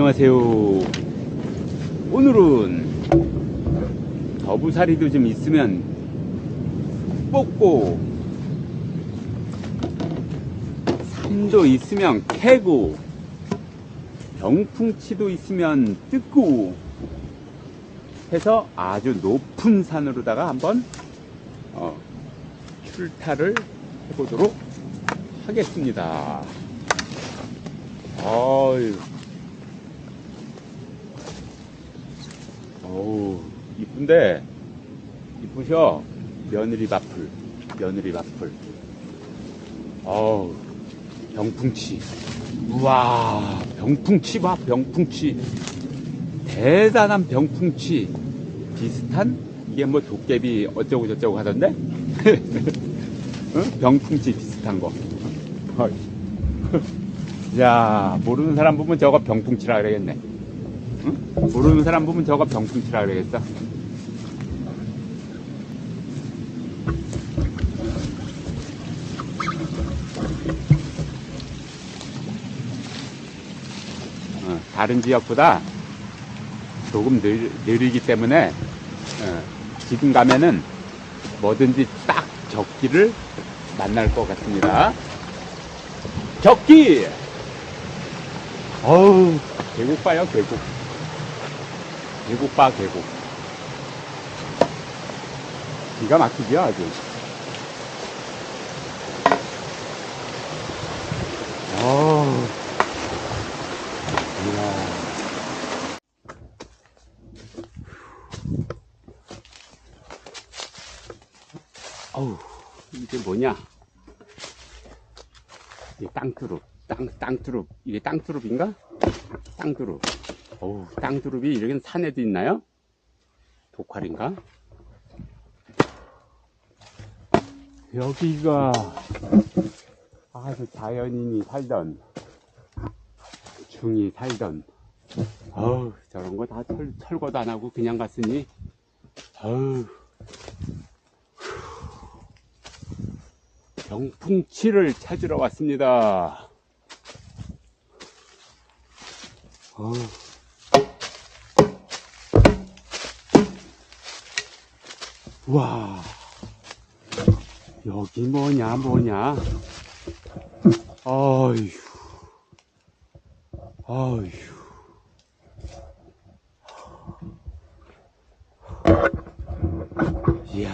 안녕하세요. 오늘은 더부사리도 좀 있으면 뽑고 산도 있으면 캐고 병풍치도 있으면 뜯고 해서 아주 높은 산으로다가 한번 어, 출타를 해보도록 하겠습니다. 어유. 어우, 이쁜데, 이쁘셔. 며느리 밥풀, 며느리 밥풀. 어우, 병풍치. 우와, 병풍치 봐, 병풍치. 대단한 병풍치. 비슷한? 이게 뭐 도깨비 어쩌고 저쩌고 하던데? 응? 병풍치 비슷한 거. 헐. 야, 모르는 사람 보면 저거 병풍치라 그러겠네. 응? 모르는 사람 보면 저거 병풍치라 그러겠어. 어, 다른 지역보다 조금 느, 느리기 때문에 어, 지금 가면은 뭐든지 딱 적기를 만날 것 같습니다. 적기! 어우, 계곡 봐요, 계곡. 계곡 봐, 계곡. 기가 막히죠, 아주. 어우, 이야. 어우, 이게 뭐냐? 이 땅두릅, 땅, 땅두릅. 이게 땅두릅인가? 땅두릅. 어우, 땅두릅이 이렇게 산에도 있나요? 독활인가? 여기가 아주 자연인이 살던, 중이 살던, 어우, 저런 거 다 철거도 안 하고 그냥 갔으니, 어우, 병풍치를 찾으러 왔습니다. 어. 와, 여기 뭐냐, 뭐냐. 어휴, 어휴. 이야.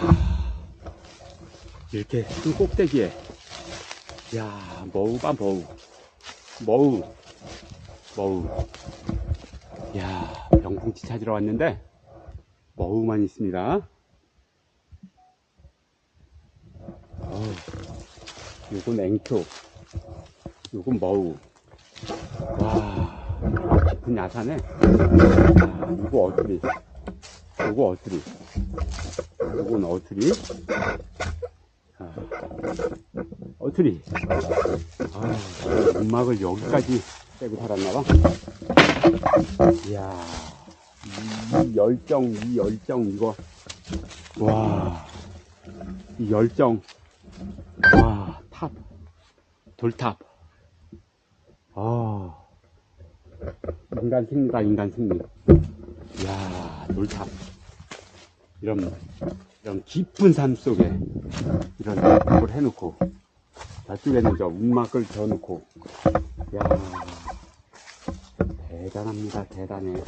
이렇게 큰 꼭대기에 야 머우 봐 머우 머우 머우 야 병풍치 찾으러 왔는데 머우만 있습니다 어우, 요건 앵초 요건 머우 와 깊은 야산에 야, 이거 어투리 요거 어투리 요건 어투리 아, 어투리. 아, 음악을 여기까지 빼고 살았나봐. 이야, 이 열정, 이 열정, 이거. 와, 이 열정. 와, 탑. 돌탑. 아, 인간 승리다, 인간 승리. 이야, 돌탑. 이런, 이런 깊은 산 속에 이런 걸 해놓고 저쪽에는 저 움막을 져놓고 야 대단합니다 대단해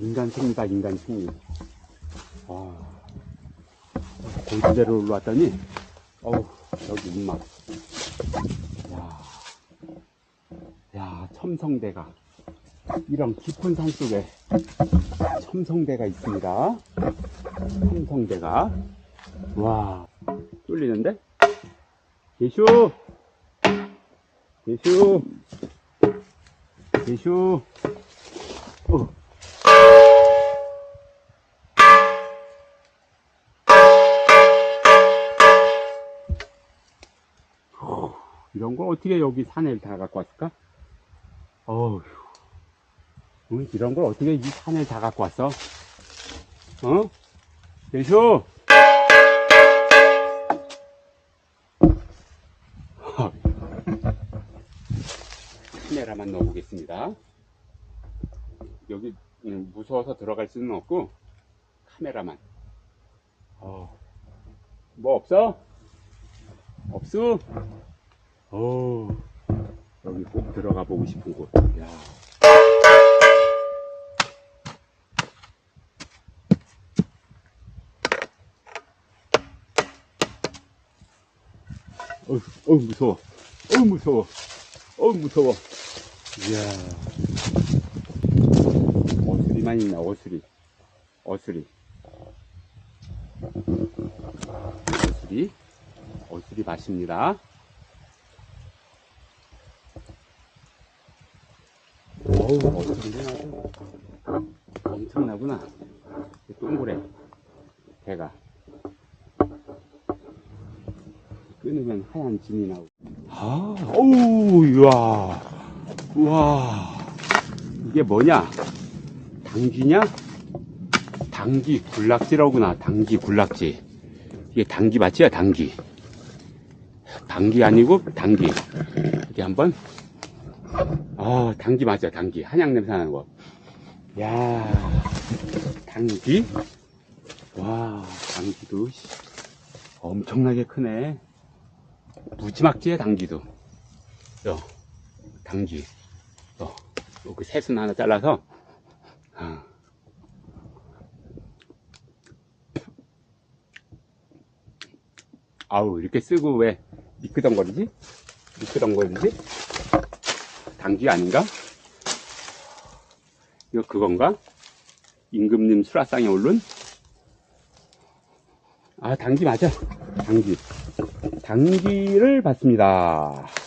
인간 승리다 인간 승리 와 골드대로 올라왔더니 어우 여기 움막 야, 야 첨성대가 이런 깊은 산 속에 첨성대가 있습니다. 첨성대가. 와, 뚫리는데? 계슈! 계슈! 계슈! 어. 이런 걸 어떻게 여기 산에 다 갖고 왔을까? 어휴. 응, 이런 걸 어떻게 이 산에 다 갖고 왔어? 어? 대쇼! 카메라만 넣어보겠습니다. 여기 음, 무서워서 들어갈 수는 없고 카메라만. 어, 뭐 없어? 없어? 어, 여기 꼭 들어가 보고 싶은 곳. 야. 어, 어 무서워. 어 무서워. 어 무서워. 이야. 어수리만 있나 어수리. 어수리. 어수리. 어수리 맛입니다. 어우 엄청나구나. 동그래. 배가. 끊으면 하얀 진이 나오고. 아, 어우, 이야. 우와. 이게 뭐냐? 당귀냐? 당귀 굴락지라구나. 당귀 굴락지. 이게 당귀 맞지요? 당귀. 당귀 아니고 당귀. 이렇게 한번. 아, 당귀 맞아. 당귀. 한약 냄새 나는 거. 야 당귀. 와, 당귀도 씨, 엄청나게 크네. 무지막지해 당귀도 요 당귀 요 여기 새순 하나 잘라서 아. 아우 이렇게 쓰고 왜 미끄덩거리지? 미끄덩거리지? 당귀 아닌가? 이거 그건가? 임금님 수라상에 오른? 아 당귀 맞아 당귀 당귀를 봤습니다.